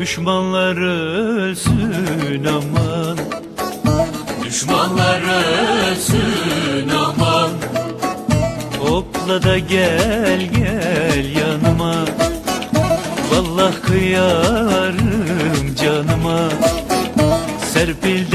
Düşmanlar ölsün aman. Düşmanlar ölsün aman. Hopla da gel gel yanıma. Vallahi kıyarım canıma. Serpil